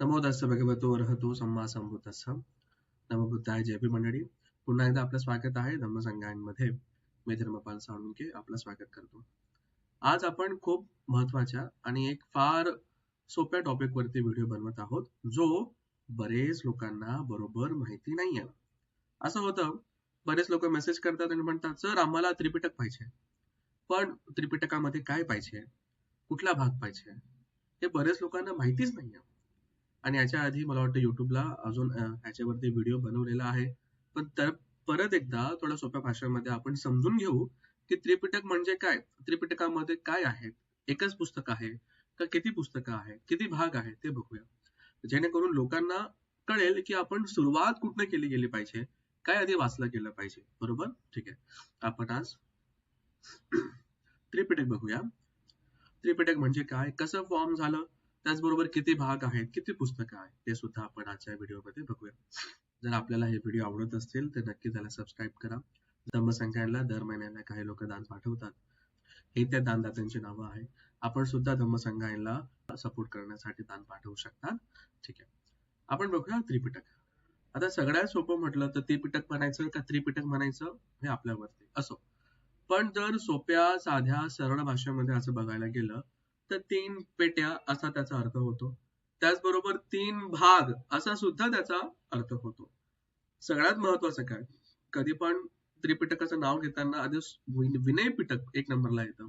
नमो भगवतो अर्हतो सम्मा संबुद्धस्स नमो बुद्धाय जय भी मंडळी. पुन्हा एकदा आपलं स्वागत आहे धम्मसंघांमध्ये मी धर्मपाल साळुंके आपलं स्वागत करतो. आज आपण खूप महत्त्वाच्या आणि एक फार सोप्या टॉपिक वरती व्हिडिओ बनवत आहोत जो बरेच लोकांना बरोबर माहिती नाहीये. असं होतं बरेच लोक मेसेज करतात आणि म्हणतात सर आम्हाला त्रिपिटक पाहिजे पण त्रिपिटकामध्ये काय पाहिजे कुठला भाग पाहिजे हे बरेच लोकांना माहितीच नाहीये. आणि याच्या आधी मला वाटतं युट्यूबला अजून ह्याच्यावरती व्हिडिओ बनवलेला आहे. पण तर परत एकदा थोड्या सोप्या भाषेमध्ये आपण समजून घेऊ की त्रिपिटक म्हणजे काय? त्रिपिटकामध्ये काय आहे? एकच पुस्तक आहे का किती पुस्तकं आहेत? किती भाग आहेत? ते बघूया. जेणेकरून लोकांना कळेल की आपण सुरुवात कुठनं केली गेली पाहिजे? काय आधी वाचलं गेलं पाहिजे? बरोबर? ठीक आहे. आपण आज त्रिपिटक बघूया. त्रिपिटक म्हणजे काय? कसं फॉर्म झालं? त्याचबरोबर किती भाग आहेत किती पुस्तकं आहेत ते सुद्धा आपण आजच्या व्हिडिओमध्ये बघूया. जर आपल्याला हे व्हिडिओ आवडत असतील तर नक्की त्याला सबस्क्राईब करा. धम्मसंख्याला दर महिन्याला काही लोक दान पाठवतात. हे त्या दानदात्यांची नावं आहे आपण सुद्धा धम्मसंघाला सपोर्ट करण्यासाठी दान पाठवू शकता. ठीक आहे. आपण बघूया त्रिपिटक. आता सगळ्यात सोपं म्हटलं तर त्रिपिटक म्हणायचं का त्रिपिटक म्हणायचं? हे आपल्यावरती असो. पण जर सोप्या साध्या सरळ भाषेमध्ये असं बघायला गेलं तर तीन पेट्या असा त्याचा अर्थ होतो. त्याचबरोबर तीन भाग असा सुद्धा त्याचा अर्थ होतो. सगळ्यात महत्वाचं काय? कधी पण त्रिपिटकाचं नाव घेताना आधी विनय पिटक एक नंबरला येतं.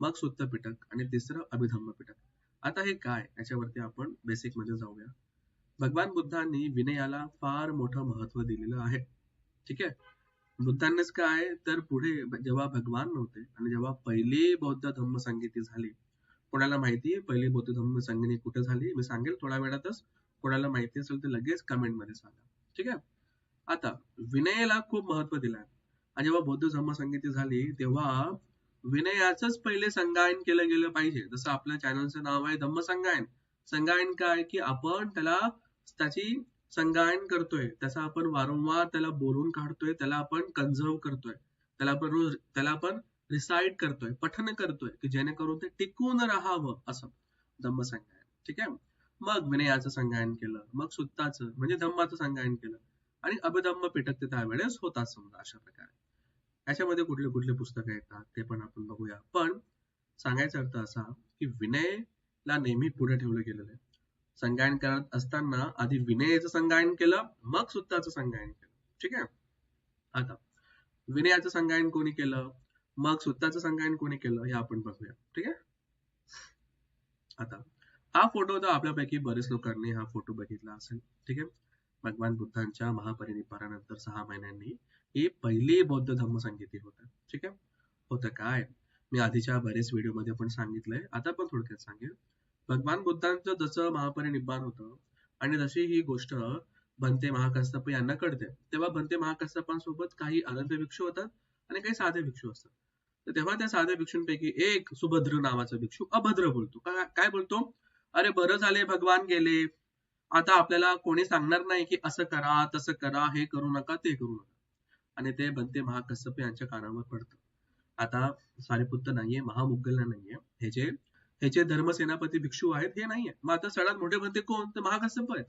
मग सुत्त पिटक आणि तिसरं अभिधम्म पिटक. आता हे काय? याच्यावरती आपण बेसिकमध्ये जाऊया. भगवान बुद्धांनी विनयाला फार मोठं महत्त्व दिलेलं आहे. ठीक आहे? बुद्धांनीच काय? तर पुढे जेव्हा भगवान नव्हते आणि जेव्हा पहिली बौद्ध धम्म संगीती झाली कोणाला माहिती आहे? पहिली बौद्ध धम्म संगीती कुठे झाली? मी सांगेल थोड्या वेळातच. कोणाला माहिती असेल तर लगेच कमेंटमध्ये सांगा. ठीक आहे? आता विनयाला खूप महत्त्व दिलं. आणि जेव्हा बौद्ध धम्म संगीती झाली तेव्हा विनयाच पहिले संगायन केलं गेलं पाहिजे. जसं आपल्या चॅनलचं नाव आहे धम्म संगायन. संगायन काय? की आपण त्याला त्याची संगायन करतोय. त्याचा आपण वारंवार त्याला बोलून काढतोय. त्याला आपण कन्झर्व करतोय. त्याला आपण रोज त्याला आपण रिसाइड करतोय पठन करतोय की जेणेकरून ते टिकून राहावं असं धम्म संगायन ठीक आहे? मग विनयाचं संगायन केलं मग सुत्ताचं म्हणजे धम्माचं संगायन केलं. आणि अभिधम्म पिटक ते त्यावेळेस होतात समजा अशा प्रकारे. याच्यामध्ये कुठले कुठले पुस्तकं येतात ते पण आपण बघूया. पण सांगायचा अर्थ असा की विनयला नेहमी पुढे ठेवलं गेलेलं आहे. संगायन करत असताना आधी विनयाचं संगायन केलं मग सुत्ताचं संगायन केलं. ठीक आहे? आता विनयाचं संगायन कोणी केलं? मग स्वतःचं संगायन कोणी केलं हे आपण बघूया. ठीक आहे? आता हा फोटो तर आपल्यापैकी बरेच लोकांनी हा फोटो बघितला असेल ठीक आहे? भगवान बुद्धांच्या महापरिनिपानानंतर सहा महिन्यांनी ही पहिली बौद्ध धम्म संगीती होत ठीक आहे? होतं काय? मी आधीच्या बरेच व्हिडिओमध्ये पण सांगितलंय आता पण थोडक्यात सांगेल भगवान बुद्धांचं जसं महापरिनिब्बान होतं आणि जशी ही गोष्ट भंते महाकस्तप यांना कळते. तेव्हा भंते महाकस्तपांसोबत काही अनंत भिक्षू होतात आणि काही साधे भिक्षू असतात. तर तेव्हा त्या साध्या भिक्षूंपैकी एक सुभद्र नावाचा भिक्षू अभद्र बोलतो. काय बोलतो? अरे बरं झाले भगवान गेले. आता आपल्याला कोणी सांगणार नाही की असं करा तसं करा हे करू नका ते करू नका. आणि ते बनते महाकश्यप यांच्या कानावर पडतं. आता सारेपुत्र नाहीये महामुग्गल नाहीये. हे जे हे जे धर्मसेनापती भिक्षू आहेत हे नाहीये. मग आता सगळ्यात मोठे बनते कोण? तर महाकश्यप आहेत.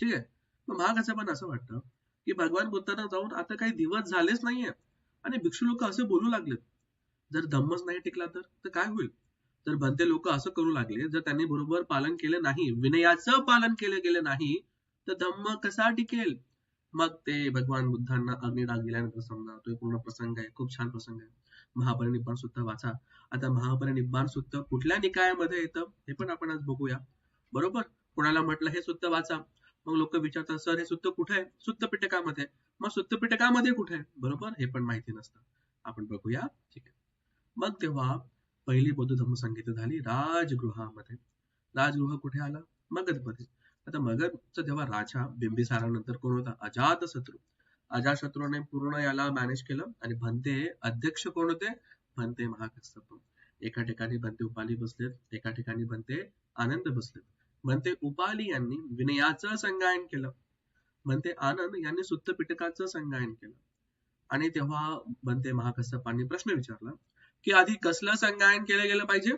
ठीक आहे? मग महाकश्यपांना असं वाटतं की भगवान बुद्धांना जाऊन आता काही दिवस झालेच नाहीये. आणि भिक्षू लोक असे बोलू लागलेत. जर धम्मच नाही टिकला तर तर काय होईल? तर भंते लोक असं करू लागले जर त्यांनी बरोबर पालन केलं नाही विनयाचं पालन केलं गेलं नाही तर धम्म कसा टिकेल? मग ते भगवान बुद्धांना अग्निडाग गेल्यानंतर समजा तो पूर्ण प्रसंग आहे खूप छान प्रसंग आहे. महापरिनिब्बाण सुद्धा वाचा. आता महापरिनिब्बाण सुद्धा कुठल्या निकायामध्ये येतं हे पण आपण आज बघूया. बरोबर? कोणाला म्हटलं हे सुद्धा वाचा? मग लोक विचारतात सर हे सुद्धा कुठे आहे? सुत्त पिटकामध्ये. मग सुत्त पिटकामध्ये कुठे आहे? बरोबर? हे पण माहिती नसतं. आपण बघूया. ठीक आहे. मग तेव्हा पहिली बौद्ध धर्म संगीत झाली राजगृहामध्ये. राजगृह कुठे आला? मगधमध्ये. आता मगधचा जेव्हा राजा बिंबिसारानंतर कोण होता? अजात शत्रू अजाशत्रूने पूर्ण याला मॅनेज केलं आणि भंते अध्यक्ष कोण होते? भंते महाकस्तप एका ठिकाणी भंते उपाली बसलेत एका ठिकाणी भंते आनंद बसलेत. भंते उपाली यांनी विनयाचं संगायन केलं. भंते आनंद यांनी सुत्तपिटकाचं संगायन केलं. आणि तेव्हा भंते महाकस्तपांनी प्रश्न विचारला की आधी कसलं संगायन केलं गेलं पाहिजे?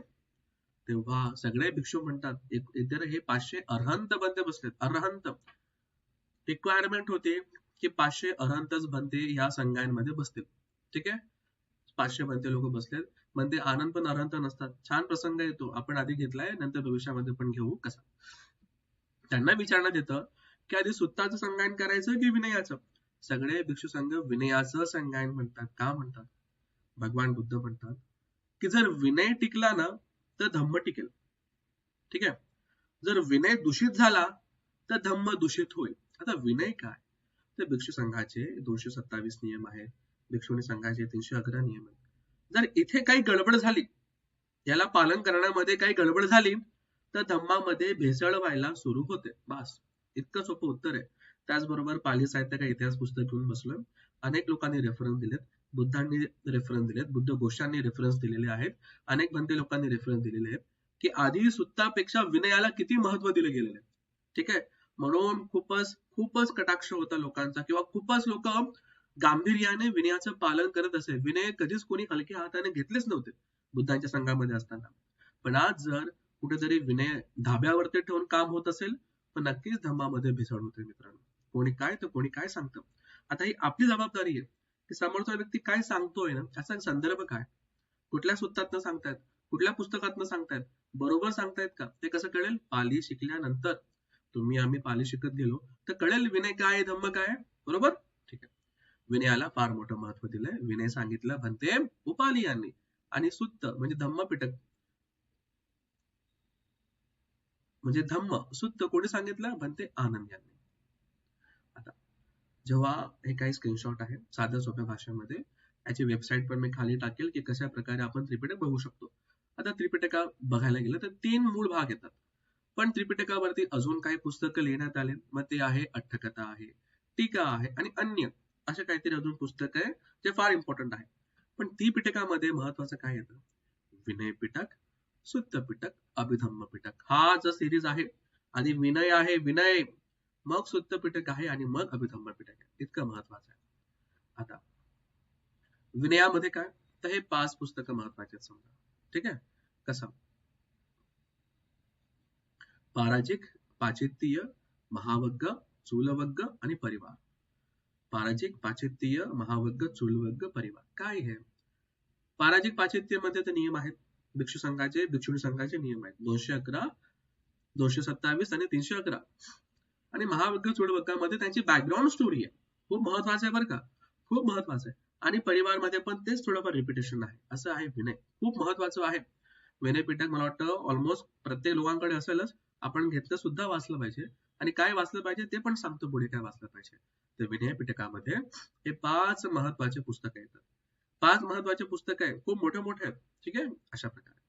तेव्हा सगळे भिक्षू म्हणतात इतर हे पाचशे अर्हंत बंदे बसलेत. अर्हंत. रिक्वायरमेंट होते की पाचशे अर्हंतच बंदे या संगायनमध्ये बसतील. ठीक आहे? पाचशे बंदे लोक बसलेत. बंदे आनंद पण अर्हंत नसतात. छान प्रसंग येतो. आपण आधी घेतलाय नंतर भविष्यामध्ये पण घेऊ कसा. त्यांना विचारण्यात येतं की आधी सुत्ताचं संगायन करायचं की विनयाचं? सगळे भिक्षू संघ विनयाचं संगायन म्हणतात. का म्हणतात? भगवान बुद्ध म्हणतात की जर विनय टिकला ना तर धम्म टिकेल. ठीक आहे? जर विनय दूषित झाला तर धम्म दूषित होईल. आता विनय काय? तर भिक्षू संघाचे दोनशे सत्तावीस नियम आहेत. भिक्षुणी संघाचे तीनशे अकरा नियम आहेत. जर इथे काही गडबड झाली याला पालन करण्यामध्ये काही गडबड झाली तर धम्मामध्ये भेसळ व्हायला सुरू होते. बस. इतकं सोपं उत्तर आहे. त्याचबरोबर पाली साहित्य काही इतिहास पुस्तक घेऊन बसलोय. अनेक लोकांनी रेफरन्स दिलेत. बुद्धांनी रेफरन्स दिलेत बुद्ध घोषांनी रेफरन्स दिलेले आहेत. अनेक भंते लोकांनी रेफरन्स दिलेले आहेत. की आधी सुत्तापेक्षा विनयाला किती महत्त्व दिले गेलेले आहे ठीक आहे? म्हणून खूपच खूपच कटाक्ष होता लोकांचा. किंवा खूपच लोक गांभीर्याने विनयाचं पालन करत असे. विनय कधीच कोणी हलक्या हाताने घेतलेच नव्हते बुद्धांच्या संघामध्ये असताना. पण आज जर कुठेतरी विनय धाब्यावरती ठेवून काम होत असेल तर नक्कीच धम्मामध्ये भिसळ होते मित्रांनो. कोणी काय तर कोणी काय सांगतं. आता ही आपली जबाबदारी आहे. की समोरचा व्यक्ती काय सांगतोय ना त्याचा संदर्भ काय? कुठल्या सूत्रातनं सांगतायत? कुठल्या पुस्तकातनं सांगतायत? बरोबर सांगतायत का? ते कसं कळेल? पाली शिकल्यानंतर. तुम्ही आम्ही पाली शिकत गेलो. तर कळेल विनय काय धम्म काय बरोबर? ठीक आहे. विनयाला फार मोठं महत्त्व दिलंय. विनय सांगितलं म्हणते उपाली यांनी. आणि सुत्त म्हणजे धम्म पिटक. म्हणजे धम्म. सुत्त कोणी सांगितलं? म्हणते आनंद यांनी. जेव्हा हे काही स्क्रीनशॉट आहे साध्या सोप्या भाषेमध्ये याची वेबसाईट पण मी खाली टाकेल की कशा प्रकारे आपण त्रिपिटक बघू शकतो. आता त्रिपिटका बघायला गेलं तर तीन मूळ भाग येतात. पण त्रिपिटकावरती अजून काही पुस्तकं लिहिण्यात आले. मग ते आहे अठ्ठकथा आहे टीका आहे आणि अन्य असे काहीतरी अजून पुस्तक आहे जे फार इम्पॉर्टंट आहे. पण त्रिपिटकामध्ये महत्वाचं काय येतं? विनय पिटक सुत्त पिटक अभिधम्म पिटक. हा जो सिरीज आहे आधी विनय आहे विनय! मग सुत्त पिटक आहे आणि मग अभिधम्म पिटक आहे. इतकं महत्वाचं आहे. आता विनयामध्ये काय? तर हे पाच पुस्तकं महत्त्वाचे आहेत समजा. ठीक आहे? कसं? पाराजिक पाचित्तीय महावग्ग चूलवग्ग आणि परिवार. पाराजिक पाचित्तीय महावग्ग चूलवग्ग परिवार. काय हे? पाराजिक पाचित्यमध्ये ते नियम आहेत. भिक्षू संघाचे भिक्षुणी संघाचे नियम आहेत. दोनशे अकरा दोनशे सत्तावीस आणि तीनशे अकरा. आणि महावग्ग चूडवग्गामध्ये त्यांची बॅकग्राऊंड स्टोरी आहे. खूप महत्वाचं आहे बरं का. खूप महत्वाचं आहे. आणि परिवारमध्ये पण तेच थोडंफार रिपिटेशन आहे. असं आहे विनय. खूप महत्वाचं आहे. विनय पिटक मला वाटतं ऑलमोस्ट प्रत्येक लोकांकडे असेलच. आपण घेतलं सुद्धा वाचलं पाहिजे. आणि काय वाचलं पाहिजे ते पण सांगतो पुढे काय वाचलं पाहिजे. तर विनय पिटकामध्ये हे पाच महत्त्वाचे पुस्तक येतात पाच महत्त्वाचे पुस्तक आहे खूप मोठे मोठे आहेत. ठीक आहे? अशा प्रकारे.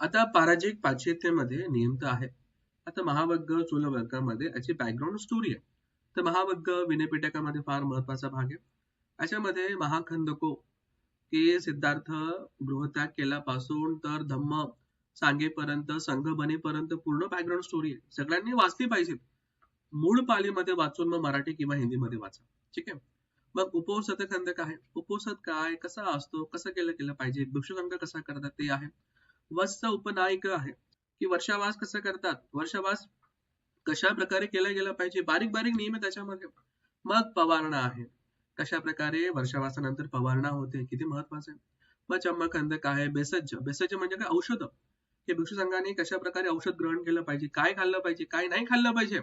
आता पाराजिक पाश्चित्यामध्ये नियमित आहे. आता महावर्ग चोलवर्गामध्ये याची बॅकग्राऊंड स्टोरी आहे. तर महावर्ग विनयपिटकामध्ये फार महत्त्वाचा भाग आहे. याच्यामध्ये महाखंदको की सिद्धार्थ गृहत्याग केल्यापासून तर धम्म सांगेपर्यंत संघ बनेपर्यंत पूर्ण बॅकग्राऊंड स्टोरी आहे. सगळ्यांनी वाचली पाहिजे. मूळ पालीमध्ये वाचून मग मराठी किंवा हिंदीमध्ये वाचा. ठीक आहे? मग उपवसत खंद काय उपवसत काय कसा असतो कसं केलं केलं पाहिजे भिक्षुसंघ कसा करतात ते आहे. वत्स उपनायक आहे. की वर्षावास कसं करतात? वर्षावास कशा प्रकारे केला गेला पाहिजे? बारीक बारीक नियम आहे त्याच्यामध्ये. मग पवारणा आहे. कशा प्रकारे वर्षावासानंतर पवारणा होते. किती महत्वाचं आहे. मग चम्मखंदक आहे बेसज्ज. बेसज्ज म्हणजे काय? औषध. हे भिक्षू संघाने कशा प्रकारे औषध ग्रहण केलं पाहिजे? काय खाल्लं पाहिजे? काय नाही खाल्लं पाहिजे?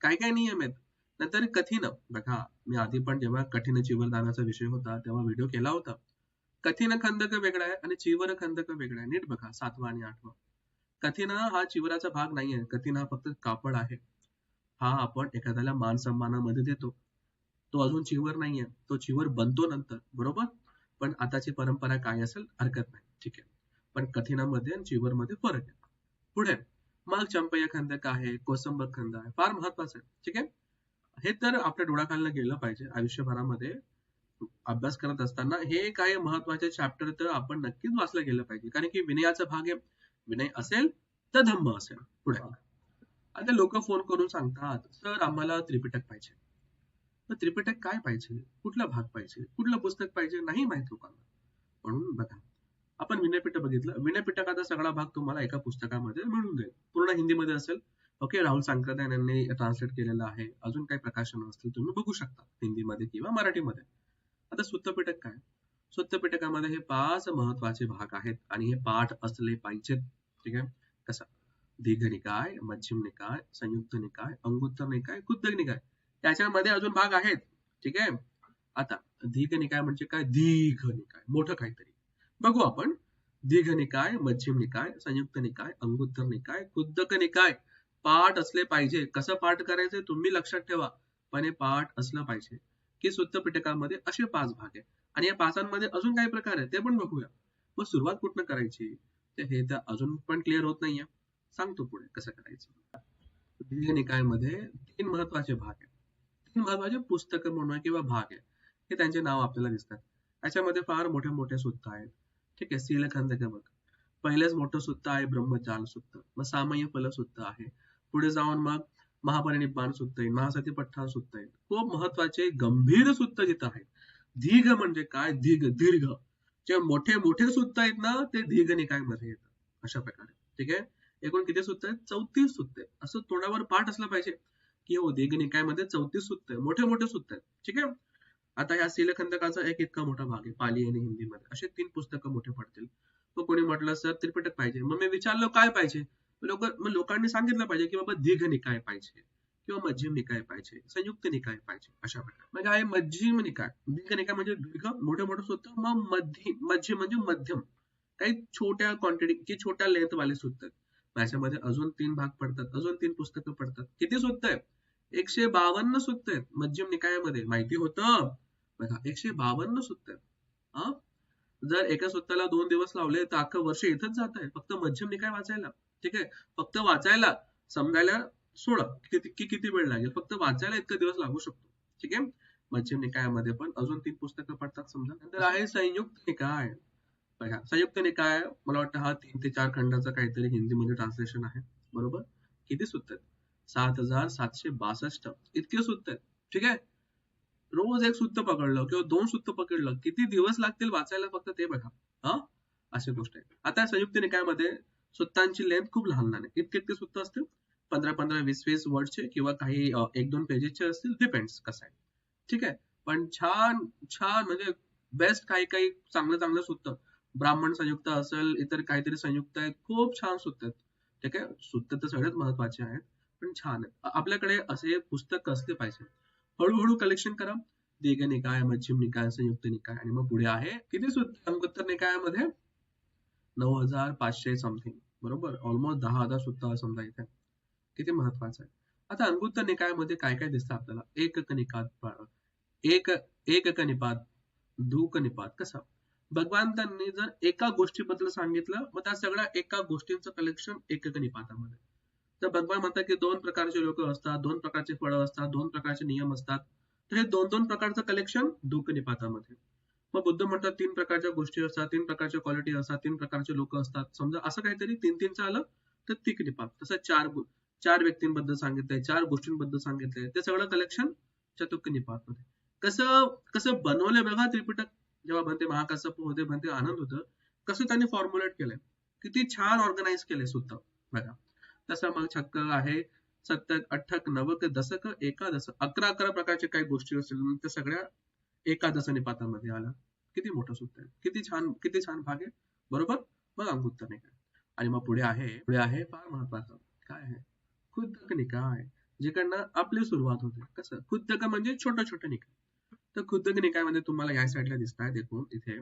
काय काय नियम आहेत? नंतर कठीण बघा मी आधी पण जेव्हा कठीण चिवरदानाचा विषय होता तेव्हा व्हिडिओ केला होता. कठीण खंदक वेगळा आहे आणि चिवर खंदक वेगळा आहे. नीट बघा सातवा आणि आठवा. कथीना हा चिवराचा भाग नाहीये. कठीण हा फक्त कापड आहे. हा आपण एखाद्याला मान सन्मानामध्ये देतो. तो अजून चिवर नाहीये. तो चिवर बनतो नंतर बरोबर? पण आताची परंपरा काय असेल? हरकत नाही. ठीक आहे. पण कठीणामध्ये आणि चिवरमध्ये फरक आहे. पुढे. मग चंपय खंदक आहे? कोसंब खंद आहे. फार महत्वाचं आहे. ठीक आहे? हे तर आपल्या डोळ्याखालनं गेलं पाहिजे. आयुष्यभरामध्ये अभ्यास करत असताना हे काही महत्त्वाचे चॅप्टर तर आपण नक्कीच वाचलं गेलं पाहिजे. कारण की विनयाचा भाग आहे. विनय असेल तर धम्म असेल. पुढे आता लोक फोन करून सांगतात सर आम्हाला त्रिपिटक पाहिजे. तर त्रिपिटक काय पाहिजे? कुठला भाग पाहिजे? कुठलं पुस्तक पाहिजे? नाही माहीत लोकांना. म्हणून बघा. आपण विनयपीठ बघितलं. विनयपीठकाचा सगळा भाग तुम्हाला एका पुस्तकामध्ये मिळून जाईल. पूर्ण हिंदीमध्ये असेल. ओके राहुल सांक्रदान यांनी ट्रान्सलेट केलेलं आहे. अजून काही प्रकाशन असतील तुम्ही बघू शकता. हिंदीमध्ये किंवा मराठीमध्ये. आता सुत्तपिटक काय? सुत्तपिटकामध्ये हे पाच महत्त्वाचे भाग आहेत आणि हे पाठ असले पाहिजेत. ठीक आहे? कसा? दीर्घ निकाय मध्यम निकाय संयुक्त निकाय अंगुत्तर निकाय कुद्दक निकाय. त्याच्यामध्ये अजून भाग आहेत. ठीक आहे? आता दीर्घ निकाय म्हणजे काय? दीर्घ निकाय. मोठं काहीतरी. बघू आपण. दीर्घ निकाय मध्यम निकाय संयुक्त निकाय अंगुत्तर निकाय कुद्दक निकाय. पाठ असले पाहिजे. कसं पाठ करायचं तुम्ही लक्षात ठेवा. पण हे पाठ असलं पाहिजे की सुत्तपिटकामध्ये असे पाच भाग आहे आणि या पाचांमध्ये अजून काही प्रकार आहे ते पण बघूया. मग सुरुवात कुठनं करायची? तर हे तर अजून पण क्लिअर होत नाहीये. सांगतो पुढे कसं करायचं. दीर्घ निकायमध्ये तीन महत्त्वाचे भाग आहेत. तीन महत्त्वाचे पुस्तक म्हणून किंवा भाग आहे हे त्यांचे नाव आपल्याला दिसतात. याच्यामध्ये फार मोठे मोठे सुत्त आहेत. ठीक आहे सीलखंदक बघ पहिलेच मोठं सुत्त आहे ब्रह्मजाल सुत्त. मग सामय्य फल सुत्त आहे. पुढे जाऊन मग महापरिनिब्बाण सुत्त आहे महासती पठ्ठाण सुत्त आहे खूप महत्त्वाचे गंभीर सुत्त जिथं आहेत. दीर्घ म्हणजे काय? दीर्घ दीर्घ. जे मोठे मोठे सुद्धा आहेत ना ते दीर्घ निकायमध्ये येतात. अशा प्रकारे. ठीक आहे? एकूण किती सुद्धा आहेत? चौतीस सुद्धा आहेत. असं तोंडावर पाठ असलं पाहिजे. की हो दीर्घ निकायमध्ये चौतीस सुद्धा आहे मोठे मोठे सुद्धा आहेत. ठीक आहे? आता या सीलखंदकाचा एक इतका मोठा भाग आहे पाली आणि हिंदीमध्ये. असे तीन पुस्तकं मोठे पडतील. मग कोणी म्हटलं सर त्रिपिटक पाहिजे. मग मी विचारलं काय पाहिजे? लोक मग लोकांनी सांगितलं पाहिजे की बाबा दीर्घ निकाय पाहिजे. किंवा मध्यम निकाय पाहिजे संयुक्त निकाय पाहिजे अशा प्रकारे. म्हणजे आहे मध्यम निकाय. दीर्घ निकाय म्हणजे दीर्घ मोठं मोठं सूत्र मग मध्यम मध्यम म्हणजे मध्यम. काही छोट्या क्वांटिटी जे छोट्या लेंथ वाले सूत्र माझ्यामध्ये अजून तीन भाग पडतात अजून तीन पुस्तकं पडतात. किती सूत्र आहेत? एकशे बावन्न सूत्र आहेत मध्यम निकायामध्ये. माहिती होतं? बघा एकशे बावन्न सूत्र आहेत. हा? जर एका सूत्राला दोन दिवस लावले तर अख्खं वर्ष इथंच जात आहे. फक्त मध्यम निकाय वाचायला. ठीक आहे? फक्त वाचायला. समजायला सोडा. किती किती वेळ लागेल? फक्त वाचायला इतका दिवस लागू शकतो. ठीक आहे? मध्यम निकायामध्ये पण अजून तीन पुस्तकं पडतात समजा. नंतर आहे संयुक्त निकाय. बघा संयुक्त निकाय मला वाटतं हा तीन ते चार खंडाचा काहीतरी हिंदीमध्ये ट्रान्सलेशन आहे. बरोबर? किती सुत्त आहेत? सात हजार सातशे बासष्ट. इतके सुत्त आहेत. ठीक आहे? रोज एक सुत्त पकडलं किंवा दोन सुत्त पकडलं किती दिवस लागतील वाचायला फक्त ते बघा. हा? अशी गोष्ट आहे. आता संयुक्त निकायामध्ये सुत्तांची लेंथ खूप लहान लहान आहे इतके इतके सुत्त असतील? पंधरा पंधरा वीस वीस वर्डचे किंवा काही एक दोन पेजेसचे असतील डिपेंड्स कसं आहे. ठीक आहे? पण छान छान म्हणजे बेस्ट काही काही चांगलं चांगलं सुचतं. ब्राह्मण संयुक्त असेल इतर काहीतरी संयुक्त आहेत खूप छान सुचतात. आहेत ठीक आहे? सुत्त तर सगळ्यात महत्त्वाचे आहेत पण छान आपल्याकडे असे पुस्तक असले पाहिजे. हळूहळू कलेक्शन करा. दीर्घ निकाय मध्यम निकाय संयुक्त निकाय. आणि मग पुढे आहे किती सुत्त निकायामध्ये? नऊ हजार पाचशे समथिंग बरोबर? ऑलमोस्ट दहा हजार सुत्त समजा इथे. किती महत्वाचं आहे? आता अंगुत्त निकायामध्ये काय काय दिसतं आपल्याला? एक निपात एक एक निपात धूक निपात कसा? भगवंतांनी जर एका गोष्टीबद्दल सांगितलं मग त्या सगळ्या एका गोष्टींचं कलेक्शन एकक निपातामध्ये तर भगवान म्हणतात की दोन प्रकारचे लोक असतात दोन प्रकारचे फळं असतात दोन प्रकारचे नियम असतात. तर हे दोन दोन प्रकारचं कलेक्शन दुःख निपातामध्ये मग बुद्ध म्हणतात तीन प्रकारच्या गोष्टी असतात तीन प्रकारच्या क्वालिटी असतात तीन प्रकारचे लोक असतात. समजा असं काहीतरी तीन तीनचं आलं तर तिक निपात तसं चार चार व्यक्तींबद्दल सांगितलंय चार गोष्टींबद्दल सांगितलंय. ते सगळं कलेक्शन चतुक निपात मध्ये कसं कसं बनवलंय बघा त्रिपिटक जेव्हा म्हणते महाकासप होते म्हणते आनंद होतं. कसं त्यांनी फॉर्म्युलेट केलंय. किती छान ऑर्गनाईज केलंय सुद्धा बघा. तसं मग छक्क आहे सत्तक अठ्ठक नवक दशक एकादश अकरा अकरा प्रकारचे काही गोष्टी असतील त्या सगळ्या एकादश निपातामध्ये आला. किती मोठं सुद्धा आहे. किती छान किती छान भाग आहे. बरोबर? मग अंगुत्तर आणि मग पुढे आहे पुढे आहे फार महत्वाचं. काय आहे? खुद्दक निकाय जिकडनं आपली सुरुवात होते. कसं? खुद्दक म्हणजे छोटं छोटं निकाय. तर खुद्दक निकायमध्ये म्हणजे तुम्हाला या साईडला दिसत आहे देखून इथे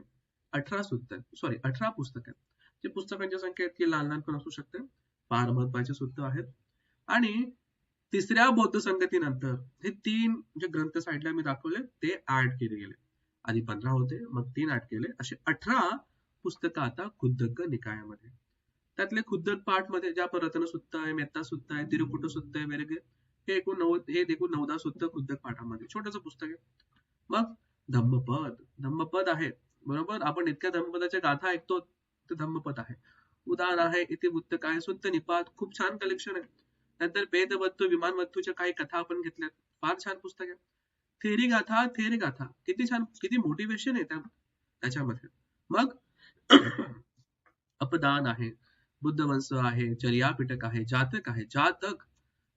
अठरा सुत्त सॉरी अठरा पुस्तक आहेत. जे पुस्तकांची संख्या इतकी लहान लहान पण असू शकते. फार महत्त्वाचे सुत्त आहेत. आणि तिसऱ्या बौद्ध संगतीनंतर हे तीन जे ग्रंथ साईडला मी दाखवले ते ऍड केले गेले. आधी पंधरा होते मग तीन ऍड केले. असे अठरा पुस्तकं आता खुद्दक निकायामध्ये. त्यातले खुद्द पाठमध्ये ज्या रत्न सुत्त आहे मेत्ता सुत्त आहे तिरुपुट सुत्त आहे वगैरे हे एकूण नऊ हे एकूण नवदा सुत्त खुद्दक पाठामध्ये. छोटस पुस्तक आहे. मग धम्मपद. धम्मपद आहे. बरोबर? आपण इतक्या धम्मपदाच्या गाथा ऐकतो ते धम्मपद आहे. उदाहरण आहे इथे पुस्तक आहे सुत्त निपात खूप छान कलेक्शन आहे. नंतर वेदवत्तू विमानवत्तूच्या काही कथा आपण घेतल्यात. फार छान पुस्तक आहे. थेरी गाथा थेर गाथा. किती छान किती मोटिवेशन आहे त्या त्याच्यामध्ये. मग अपदान आहे. बुद्धवंश आहे चर्यापिटक आहे जातक आहे. जातक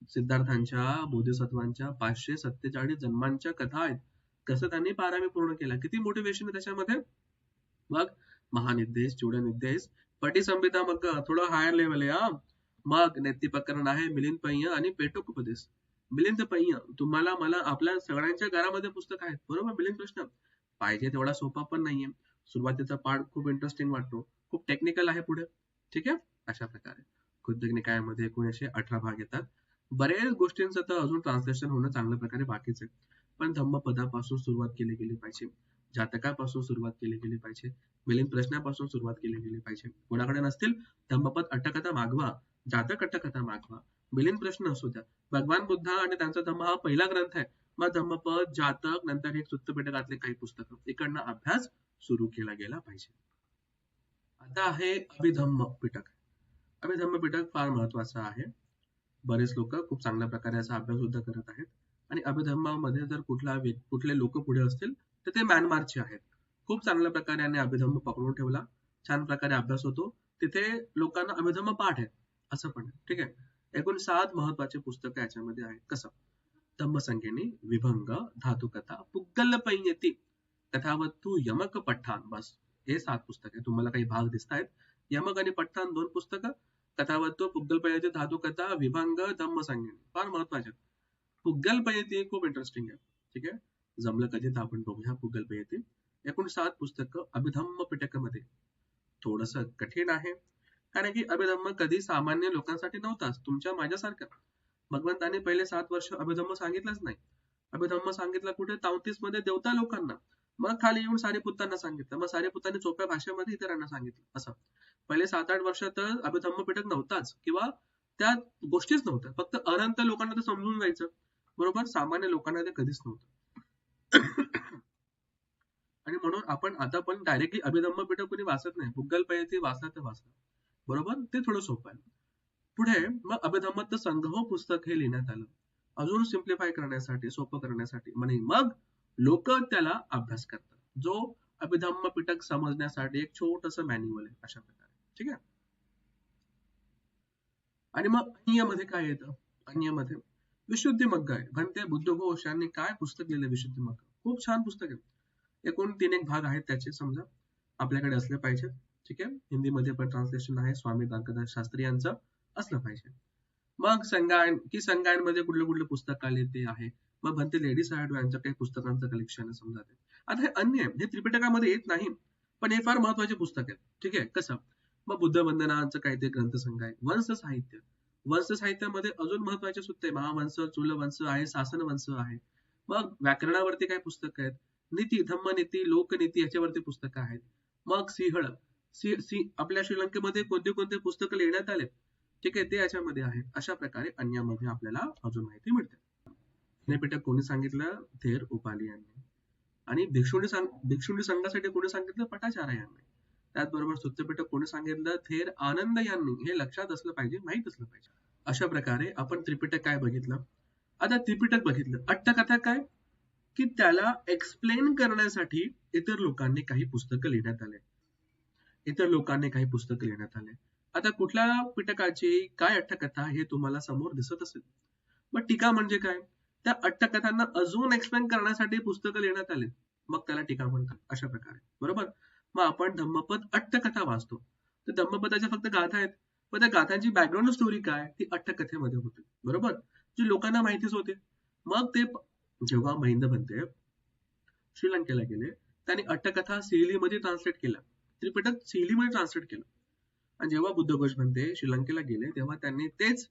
सिद्धार्थांच्या बोधिसत्वांच्या पाचशे सत्तेचाळीस जन्मांच्या कथा आहेत. कसं त्यांनी पारावी पूर्ण केला? किती मोटिवेशन आहे त्याच्यामध्ये? मग महानिर्देश चूडनिर्देश पटीसंहिता मग थोडं हायर लेवल आहे हा. मग नेती प्रकरण आहे मिलिंद पय्य आणि पेटोक उपदेश. मिलिंद पय्य तुम्हाला मला आपल्या सगळ्यांच्या घरामध्ये पुस्तक आहेत. बरोबर मिलिंद प्रश्न. पाहिजे तेवढा सोपा पण नाहीये. सुरुवातीचा पार्ट खूप इंटरेस्टिंग वाटतो. खूप टेक्निकल आहे पुढे. ठीक आहे? अशा प्रकारे. खुद्द निकायामध्ये एकोणीसशे अठरा भाग येतात. बऱ्याच गोष्टींचं तर अजून ट्रान्सलेशन होणं चांगल्या प्रकारे बाकीच आहे. पण धम्मपदापासून सुरुवात केली गेली पाहिजे. जातकापासून सुरुवात केली गेली पाहिजे. मिलिंद प्रश्नापासून सुरुवात केली गेली पाहिजे. कोणाकडे नसतील? धम्मपद अट्टकथा मागवा. जातक अट्टकथा मागवा. मिलिंद प्रश्न असू द्या. भगवान बुद्ध आणि त्यांचा धम्म हा पहिला ग्रंथ आहे. मग धम्मपद जातक नंतर हे सुत्तपेटकातले काही पुस्तकं. इकडनं अभ्यास सुरू केला गेला पाहिजे. आता आहे अभिधम्म पिटक अभिधम्म पिटक फार महत्त्वाचा आहे. बरेच लोक खूप चांगल्या प्रकारे याचा अभ्यास सुद्धा करत आहेत. आणि अभिधम्मामध्ये जर कुठला कुठले लोक पुढे असतील तर ते म्यानमारचे आहेत. खूप चांगल्या प्रकारे यांनी अभिधम्म पकडून ठेवला. छान प्रकारे अभ्यास होतो. तिथे लोकांना अभिधम्म पाठ आहे असं पण ठीक आहे? एकूण सात महत्त्वाचे पुस्तकं याच्यामध्ये आहेत. कसं? धम्मसंख्येने विभंग धातुकथा पुग्गल पैयती कथावत्तू यमक पठ्ठान बस हे सात पुस्तक आहे तुम्हाला काही भाग दिसत आहेत यमक आणि पठ्ठान दोन पुस्तकं. कथावत्व पुग्गल पैयती धातुकथा विभंग धम्मसंख्येनी फार महत्त्वाचे पुग्गल खूप इंटरेस्टिंग आहे. ठीक आहे? जमलं कधी तर आपण बघूया पुग्गल एकूण सात पुस्तक अभिधम्म पिटकमध्ये. थोडस कठीण आहे कारण की अभिधम्म कधी सामान्य लोकांसाठी नव्हताच तुमच्या माझ्यासारखं. भगवंताने पहिले सात वर्ष अभिधम्म सांगितलंच नाही. अभिधम्म सांगितलं कुठे? तावतीसमध्ये देवता लोकांना. मग खाली येऊन सारेपुत्तांना सांगितलं. मग सारेपुत्तांनी सोप्या भाषेमध्ये इतरांना सांगितलं. असं. पहिले सात आठ वर्ष तर अभिधम्म पिटक नव्हताच किंवा त्या गोष्टीच नव्हत्या. फक्त अनंत लोकांना ते समजून जायचं. बरोबर? सामान्य लोकांना ते कधीच नव्हतं. आणि म्हणून आपण आता पण डायरेक्टली अभिधम्म पिटक कोणी वाचत नाही. गुगल पे ते वाचला तर वाचला. बरोबर? ते थोडं सोपं आहे. पुढे मग अभिधम्मत संग्रह पुस्तक हे लिहिण्यात आलं. अजून सिम्प्लिफाय करण्यासाठी सोपं करण्यासाठी. म्हणे मग लोक त्याला अभ्यास करतात. जो अभिधम्म पिटक समजण्यासाठी एक छोटस मॅन्युअल आहे अशा प्रकारे. ठीक आहे? आणि मग अन्यमध्ये काय येतं? अन्यमध्ये विशुद्धी मग्ग आहे. घंटे बुद्धघोष यांनी काय पुस्तक लिहिलं विशुद्धी मग्ग खूप छान पुस्तक आहे. एकूण तीन एक भाग आहेत त्याचे समजा. आपल्याकडे असले पाहिजे ठीक आहे? हिंदीमध्ये पण ट्रान्सलेशन आहे. स्वामी दानकदास शास्त्री यांचं असलं पाहिजे. मग संगायन की संगायनमध्ये कुठले कुठले पुस्तक आले ते आहे? मग भंते लेडीज साहेब काही पुस्तकांचं कलेक्शन समजा ते. आता हे अन्य हे त्रिपिटकामध्ये येत नाही. पण हे फार महत्त्वाचे पुस्तक आहे. ठीक आहे? कसं? मग बुद्ध वंदनाचं काही ते ग्रंथसंघ आहे वंश साहित्य. वंश साहित्यामध्ये अजून महत्त्वाचे सुद्धा आहे. महावंश चुलवंश आहे शासन वंश आहे. मग व्याकरणावरती काय पुस्तक आहेत. नीती धम्मनीती लोकनीती याच्यावरती पुस्तकं आहेत. मग सिंहळ. सी आपल्या श्रीलंकेमध्ये कोणते कोणते पुस्तकं लिहिण्यात आले ठीक आहे? ते याच्यामध्ये आहे अशा प्रकारे अन्यामध्ये आपल्याला अजून माहिती मिळते. पिटक कोणी सांगितलं? थेर उपाली यांनी. आणि भिक्षुणी सांग भिक्षुणी संघासाठी कोणी सांगितलं? पटाचार्य यांनी. त्याचबरोबर सुत्यपीठ कोणी सांगितलं? थेर आनंद यांनी. हे लक्षात असलं पाहिजे माहीत असलं पाहिजे. अशा प्रकारे आपण त्रिपिटक काय बघितलं? आता त्रिपिटक बघितलं. अट्टकथा काय? की त्याला एक्सप्लेन करण्यासाठी इतर लोकांनी काही पुस्तकं लिहिण्यात आले. इतर लोकांनी काही पुस्तकं लिहिण्यात आले. आता कुठल्या पिटकाची काय अट्टकथा हे तुम्हाला समोर दिसत असेल? मग टीका म्हणजे काय? त्या अट्टकथांना अजून एक्सप्लेन करण्यासाठी पुस्तकं लिहिण्यात आले. मग त्याला टीका म्हणतात अशा प्रकारे. बरोबर? मग आपण धम्मपद अट्टकथा वाचतो. तर धम्मपदाच्या फक्त गाथा आहेत. पण त्या गाथांची बॅकग्राऊंड स्टोरी काय? ती अट्टकथेमध्ये होते. बरोबर? जी लोकांना माहितीच होते. मग ते जेव्हा महिंद बनते श्रीलंकेला गेले त्यांनी अट्टकथा मध्ये ट्रान्सलेट केला. त्रिपिटकमध्ये ट्रान्सलेट केलं. आणि जेव्हा बुद्धघोष म्हणते श्रीलंकेला गेले तेव्हा त्यांनी तेच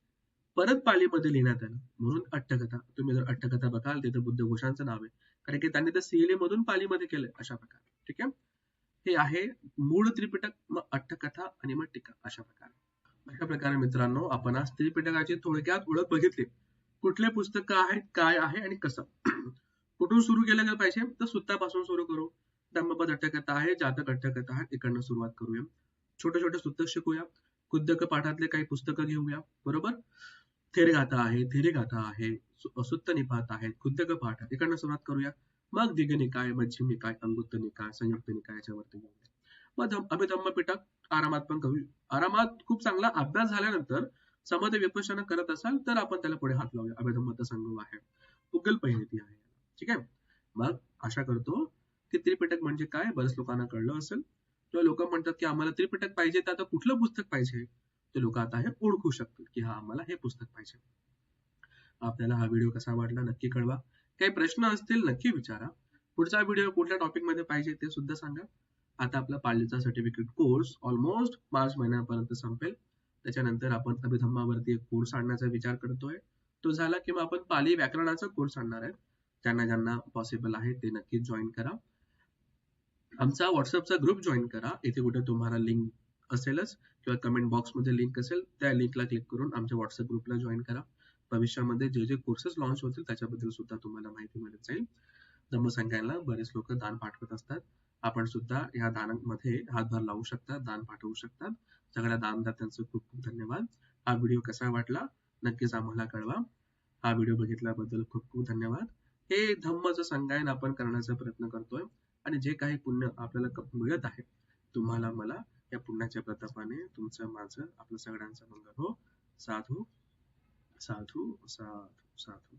परत पालीमध्ये लिहिण्यात आलं. म्हणून अट्टकथा. तुम्ही जर अट्टकथा बघाल ते तर बुद्धघोषांचं नाव आहे. कारण की त्यांनी तर सीएलए मधून पालीमध्ये केलं अशा प्रकारे. ठीक आहे? हे आहे मूळ त्रिपिटक मग अट्टकथा आणि मग टीका अशा प्रकारे. अशा प्रकारे मित्रांनो आपण आज त्रिपिटकाची थोडक्यात ओळख बघितली. कुठले पुस्तक आहेत काय आहे आणि कसं? कुठून सुरू केलं गेलं पाहिजे? तर सुत्तापासून सुरू करू. धम्मपद अट्टकथा आहे जातक अट्टकथा आहे. इकडनं सुरुवात करूया. छोटे छोटे सुत्तक शिकूया. कुद्दक पाठातले काही पुस्तकं घेऊया. बरोबर? थेरगाथा आहे थेरेगाथा आहे सुत्त निपात आहेत कुद्दक पाठ इकडनं सुरुवात करूया. मग दिघ निकाय मध्यम निकाय अंगुत्त निकाय संयुक्त निकाय याच्यावरती मग अभिधम्म पिटक आरामात पण करू आरामात खूप चांगला अभ्यास झाल्यानंतर समज विपश्यना करत असाल तर आपण त्याला पुढे हात लावूया. अभिधम्मत संगम आहे. गुगल पहिली आहे. ठीक आहे? मग आशा करतो की त्रिपिटक म्हणजे काय? बऱ्याच लोकांना कळलं असेल. किंवा लोक म्हणतात की आम्हाला त्रिपिटक पाहिजे तर आता कुठलं पुस्तक पाहिजे? ते लोक आता हे ओळखू शकतील की हा आम्हाला हे पुस्तक पाहिजे. आपल्याला हा व्हिडिओ कसा वाटला नक्की कळवा. काही प्रश्न असतील नक्की विचारा. पुढचा व्हिडिओ कुठल्या टॉपिकमध्ये पाहिजे ते सुद्धा सांगा. आता आपला पालीचा सर्टिफिकेट कोर्स ऑलमोस्ट मार्च महिन्यापर्यंत संपेल. त्याच्यानंतर आपण अभिधम्मावरती एक कोर्स आणण्याचा विचार करतोय. तो झाला किंवा आपण पाली व्याकरणाचा कोर्स आणणार आहे. ज्यांना ज्यांना पॉसिबल आहे ते नक्की जॉईन करा. आमचा व्हॉट्सअपचा ग्रुप जॉईन करा. इथे कुठे तुम्हाला लिंक असेलच किंवा कमेंट बॉक्समध्ये लिंक असेल त्या लिंकला क्लिक करून आमच्या व्हॉट्सअप ग्रुपला जॉईन करा. भविष्यामध्ये जे जे कोर्सेस लॉन्च होतील त्याच्याबद्दल सुद्धा तुम्हाला माहिती मिळत जाईल. धम्मसंख्याला बरेच लोक दान पाठवत असतात. आपण सुद्धा या दानामध्ये हातभार लावू शकता दान पाठवू शकतात सगळ्या दानदात्यांचं खूप खूप धन्यवाद. हा व्हिडिओ कसा वाटला नक्कीच आम्हाला कळवा. हा व्हिडिओ बघितल्याबद्दल खूप खूप धन्यवाद. हे धम्मचं संगायन आपण करण्याचा प्रयत्न करतोय. आणि जे काही पुण्य आपल्याला मिळत आहे तुम्हाला मला या पुण्याच्या प्रतापाने तुमचं माझं आपलं सगळ्यांचं मंगल हो. साधू साधू साधू साधू.